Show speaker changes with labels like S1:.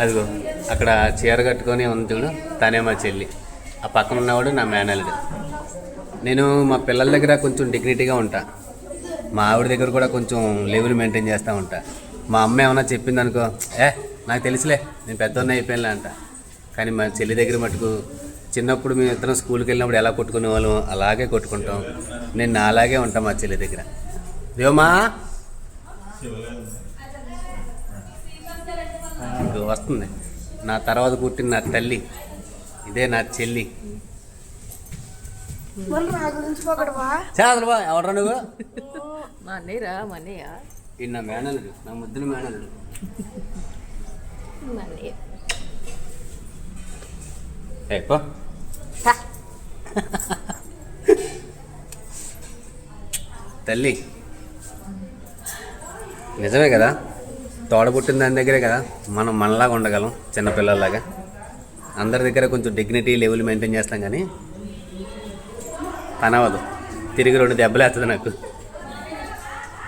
S1: అదిగో అక్కడ చీర కట్టుకొని ఉంది చూడు తనే మా చెల్లి. ఆ పక్కన ఉన్నవాడు నా మేనల్డ్ నేను మా పిల్లల దగ్గర కొంచెం డిగ్నిటీగా ఉంటా. మా ఆవిడ దగ్గర కూడా కొంచెం లెవెల్ మెయింటైన్ చేస్తూ ఉంటా. మా అమ్మ ఏమన్నా చెప్పింది అనుకో ఏ నాకు తెలుసులే నేను పెద్దోన్న అయిపోయినా అంట. కానీ మా చెల్లి దగ్గర మటుకు చిన్నప్పుడు మేము ఇద్దరం స్కూల్కి వెళ్ళినప్పుడు ఎలా కొట్టుకునే వాళ్ళం? అలాగే కొట్టుకుంటాం. నేను నా అలాగే ఉంటా మా చెల్లి దగ్గర. దేవమా ఇంకో వస్తుంది. నా తర్వాత పుట్టిన నా తల్లి ఇదే నా చెల్లి. చాలు బా ఎవడరా నువ్వు?
S2: మా అన్నయ్యరా మా అన్నయ్య.
S1: ఇది నా మేనలుడు నా ముద్దుల మేనలుడు
S2: మా అన్నయ్య.
S1: ఏ పో. తల్లి నిజమే కదా? తోడబుట్టిన దాని దగ్గరే కదా. మనం మనలాగా ఉండగలం చిన్నపిల్లల్లాగా. అందరి దగ్గర కొంచెం డిగ్నిటీ లెవెల్ మెయింటైన్ చేస్తాం కానీ తనవదు. తిరిగి రెండు దెబ్బలు వేస్తుంది నాకు.